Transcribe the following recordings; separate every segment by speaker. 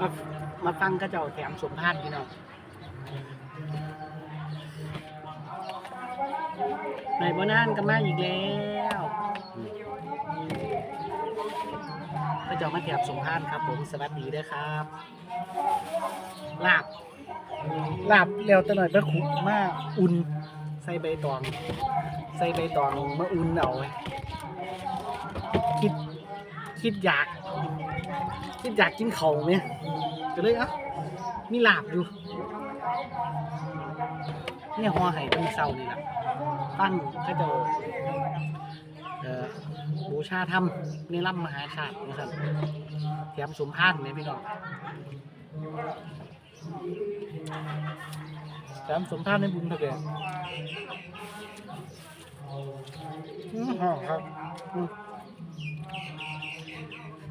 Speaker 1: มามาฟังก็เจ้าแถมสมพานพี่น้องในบ่นานก็มาอีกแล้วก็เจ้ามาแถมสมพานครับผมสวัสดีเด้อครับ ลาบ ลาบแล้วตะหน่อยไปขุดมาอุ่น ใส่ใบตอง ใส่ใบตองมาอุ่นเอาไว้ คิดอยาก คิดอยากกินเขาวไหมก็เลยอะมีลาบอยู่เนี่ยหัวไห่ตั้งเศร้านี่แหละตั้งก็จะเอ่อบูชาธรรมในร่ำมหาชาตินะครับแถมสมพานเนี่ยพี่น้องแถมสมพานในบุญเถอะเด้ออืมหอมครับ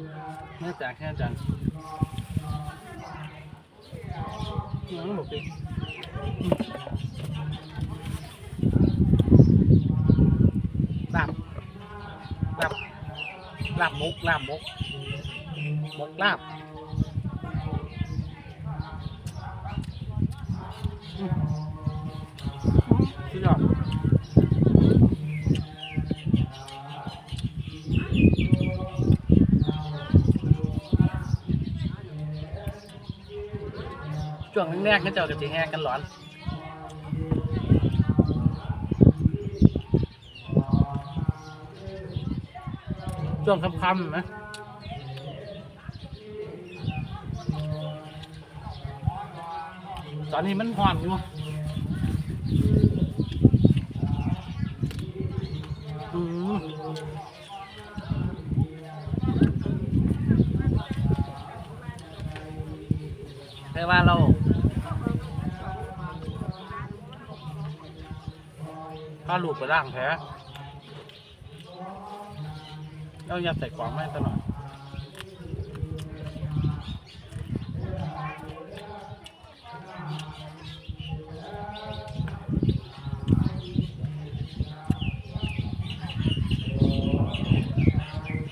Speaker 1: อืมแม่จ๋าแค่จังยังบอกดิลาบลาบลาบมกลาบมกมกลาบอืมสุดยอด วงแรกๆก็เจ้ากับจีแฮกันหลอนช่วงค่ำๆนะตอนนี้มันห่อนอยู่อืมแต่ว่าเรา พาลูกไปล่างแผลเราอยากใส่กล่องให้ตลอด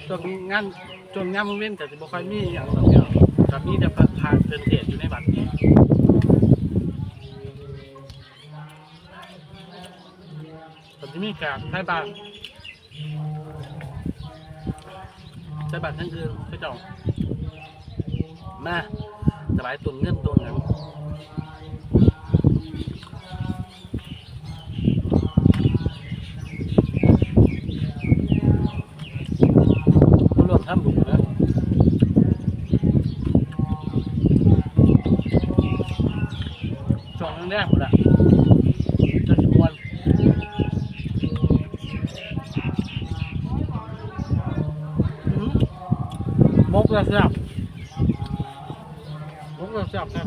Speaker 1: ช่วงงานช่วงานมึงเล่นแต่จะบ่ค่อยมีอย่างแบบเนี้ยกับมีแต่พานเดินเทศอยู่ในบัตรนี้แต่ จะมีการใช้บ้านใช้บัตรทั้งคืนใช้เจ้ามาสบายตุนเงินตัวเงินผู้ร่วมทำบุญนะช่วงแรกหมดละชวนอื้อม กระเสียบมกระเสียบครับ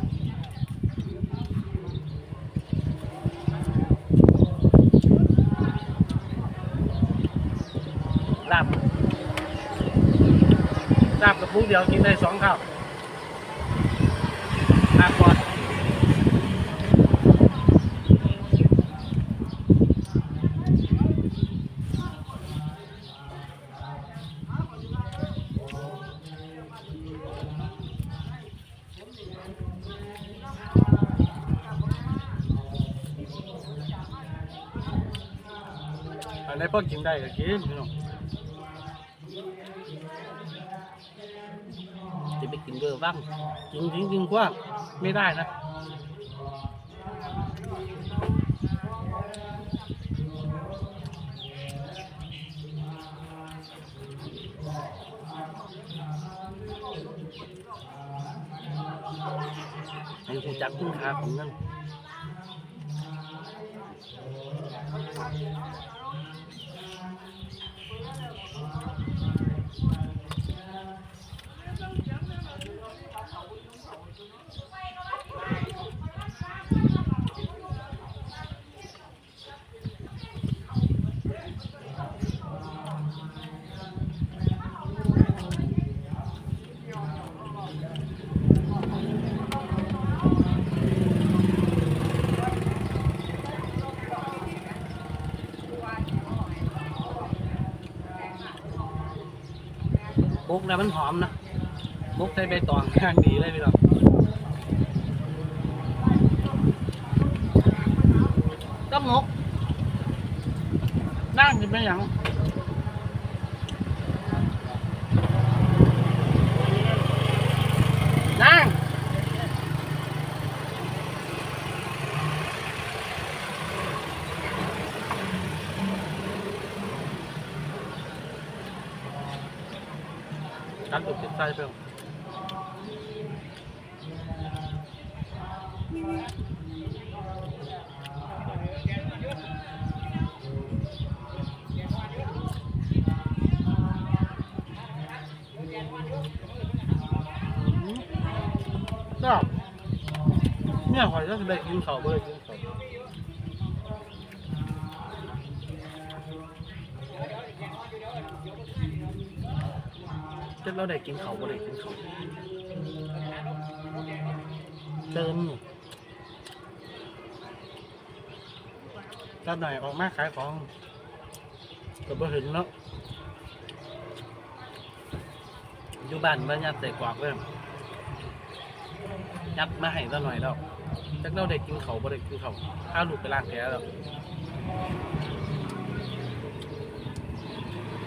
Speaker 1: ลาบลาบกับพุกเดียวกินได้สองข้าวลาบก่อน อันไหนพอกินได้ก็กินพี่น้องจะไปกินเบอร์บ้างกินทิ้งกินกว้างไม่ได้นะให้ผู้จักคุณค่าของเงิน ปุ๊กแล้วมันหอมนะมุกใส่ใบตองข้างดีเลยพี่น้องก็มกนั่งกินไปอยังนั่ง ตัดตุกติดใจเพิ่มเนี่ยหอยจะได้กินเขาวบ่ไปกินเขา จนเราได้กินเขาวบ่ได้กินเขาวเติมอยู่ก็หน่อยออกมาขายของก็บ่เห็นเนาะอยู่บ้านบ้านยัดใส่กวากเริ่มยัดมาให้ซะหน่อยแล้วจักเราได้กินเขาวบ่ได้กินเขาวข้าวลูกไปล้างแผลแล้ว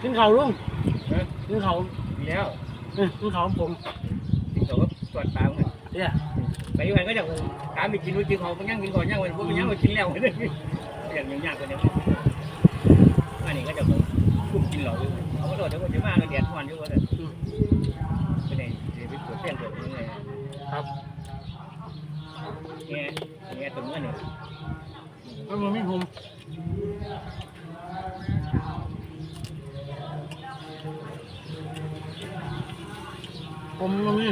Speaker 1: กินเขาวลุงกินเขาว
Speaker 2: มี แล้ว
Speaker 1: เออกินเขาวของผม
Speaker 2: ติดต่อกับตรวจตามกัน
Speaker 1: เนี่ย
Speaker 2: ไปอยู่ไหนก็จะถามไปกินรู้จริงเขาไปย่างกินก่อนย่างวันพวกไปย่างมากินแล้วเนี่ยอย่างยากกว่านี้อันนี้ก็จะคุมกินเหล่าอยู่เขาก็โดดเดี๋ยวก็จะมาเดียดวันอยู่ว่าแต่
Speaker 1: อืม
Speaker 2: ไปไหนเดี๋ยวไปตรวจเส้นตรวจยังไง
Speaker 1: ครับ
Speaker 2: เนี่ยเนี่ยตรงนี้เนี่ย
Speaker 1: มันบ่มีผม ผมมันมี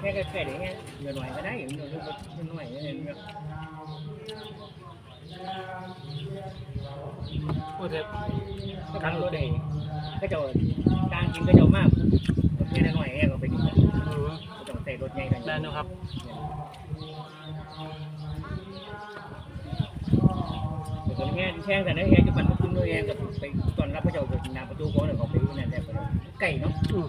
Speaker 2: แค่แค่เดี๋ยวเนี่ยเงินหน่อยก็ได้เงินหน่อยเงินหน่อยเนี่ย
Speaker 1: โอ้เด็ด
Speaker 2: การรถเองก็จะการกินก็จะมากแค่หน่อยแค่ก็ไปกินก็ต้องใส่รถใหญ่กัน
Speaker 1: แม่นอยู่ครับ
Speaker 2: แต่ตอนนี้แช่งแต่นั้นแช่งจะปั่น ขึ้นด้วยแช่งกับไปตอนรับพระเจ้าเกิดนาประตูเขาเนี่ยเขาไปนั่นแหละไก่เนาะ
Speaker 1: อืม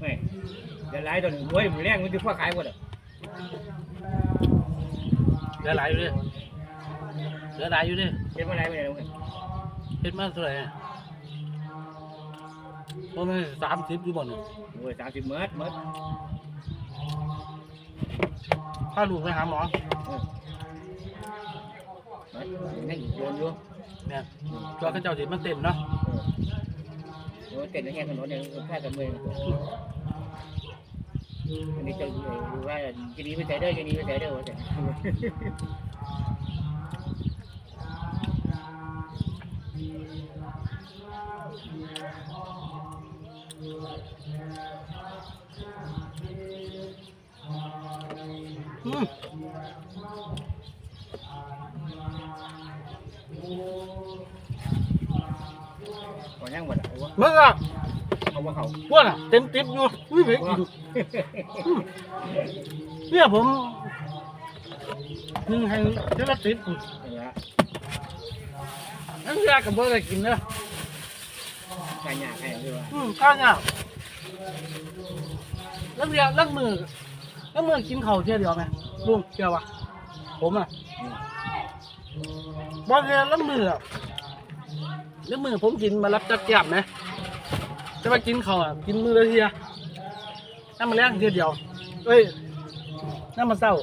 Speaker 2: ไม่เดี๋ยวไล่ตอนนี้รวยมือแรงมันจะฟ้าขายหมดอะ
Speaker 1: เหลือหลายอยู่เด้เหลือหลายอยู่เด้
Speaker 2: เป็นมาไรไม่ได้เลย
Speaker 1: เฮ็ดมาเท่าไหร่อะผมมีสามสิบอยู่บ่เนี่ย
Speaker 2: โอ้ยสามสิบเมตรเมตร
Speaker 1: พาลูกไปหาหมอ
Speaker 2: นั่งโยนอยู่
Speaker 1: เนี่ยตัวเขาเจ้าสิมันเต็มเนาะ
Speaker 2: โอ้เต้นแค่ถนนเนี่ยแค่กับมืออันนี้จะว่าจะนี้ไปใส่ได้จะนี้ไปใส่ได้หมดเลย
Speaker 1: อืม
Speaker 2: ก่อนย่างหมดอะ
Speaker 1: เมื่อกี้
Speaker 2: เอาว่าเขา
Speaker 1: พวกน่ะเต็มติ๊บอยู่ไม่เห็นกินอืมเนี่ยผมหนึ่งให้เท่าละสิบ นั่นยากกับเบอร์อะไรกินเนอะ
Speaker 2: ใช่ยากใช่หรือว่า
Speaker 1: อืมข้าวเนี่ยลักเดียวลักมือลักมือกินข้าวเที่ยวเดียวไหมลุงเที่ยวปะผมอะบางทีลักมืออะลักมือผมกินมารับจัดแก้มไหมจะมากินข้าวอะกินมือละเทียน้ำมันแรงเทียเดียวเอ้ยน้ำมันเศร้า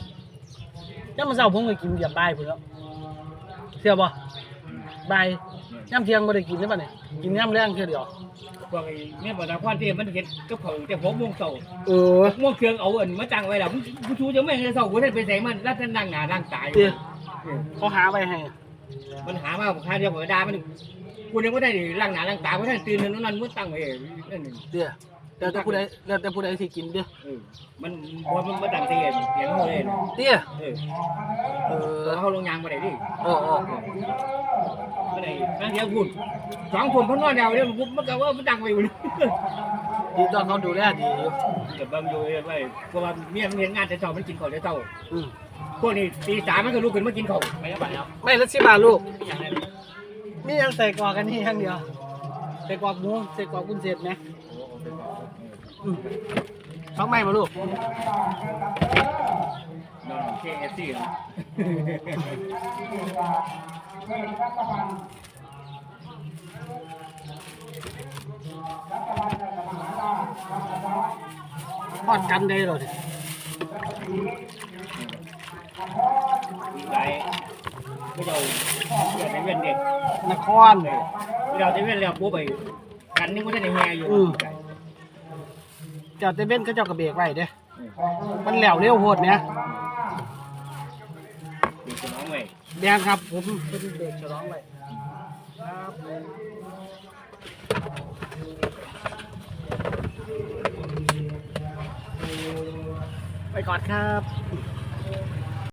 Speaker 1: น้ำมันเศร้าผมก็กินอย่าบายผมแล้วเที่ยวปะ บายย่ำเที่ยงไม่ได้กินใช่ปะเนี่ยกินย่ำแรงเทียเดียว
Speaker 2: พวกไอ้เนี่ยบรรดาควานที่มันเห็นกับเขาแต่หกโมงเช้า
Speaker 1: เออ
Speaker 2: หกโมงเครื่องเอาเอินมาจังไว้แล้วผู้ชูจะไม่ให้เช้ากูได้ไปใส่มันแล้วท่านนั่งหน้านั่งตาย
Speaker 1: เดี๋ยวเขาหาไปให้
Speaker 2: มันหามาค่าเดียวกับดามันกูยังไม่ได้ล่างหน้าล่างตาเพราะท่านตื่นนั่นนั่นมุดตั้งไว้นั่น
Speaker 1: เดี๋ย วเดี๋ยวแต่ผู้ใดเดี๋ยวแต่ผู้ใดสิกินเด้อ
Speaker 2: เออมันมันมันมันดังเสียงเสียงโง่เลย
Speaker 1: เตี้ย
Speaker 2: เออ
Speaker 1: เออ
Speaker 2: เขาลงยางมาได้ดิ
Speaker 1: โอ้โอ้
Speaker 2: มาได้นั่งเดียวคุณสองผมพันนอนเดียวเนี่ยมันก็ว่ามันดังไปอยู่นี่
Speaker 1: ดีตอนเขาดูแลดีอยู่
Speaker 2: เดี๋ยวบางอยู่ไว้เพราะว่าเมียมันเห็นงานแต่เช้ามันกินข้าวแต่เช้า
Speaker 1: อืม
Speaker 2: พวกนี้ตีสามมันก็ลุกขึ้นมากินข้าวไปแล้วไปแล้ว
Speaker 1: ไม่ละสิบาทลูก
Speaker 2: อย่างไร
Speaker 1: มียังใส่กรอกกันนี่อย่างเดียวใส่กรอกหมูใส่กรอกกุนเสร็จไหม อืมท้องไหม่มาลูก
Speaker 2: นอนเคเอฟซี
Speaker 1: ทอดกันได้เลย
Speaker 2: ไปไม่เอาเดี๋ยวในเว้นเด็ก
Speaker 1: นคร
Speaker 2: เลยเราจะเว้นแล้วปุ๊บไปกันนี่มันจะในแง่อยู่
Speaker 1: เจ้าเตเว่นเขาเจ้ากระเบรกไว้เด้มันแหลวเร็วโหดเนี่ย
Speaker 2: ดูสมองไว้
Speaker 1: แดงครับผมเป็นเบรกฉลองไว้ครับไปก่อนครับ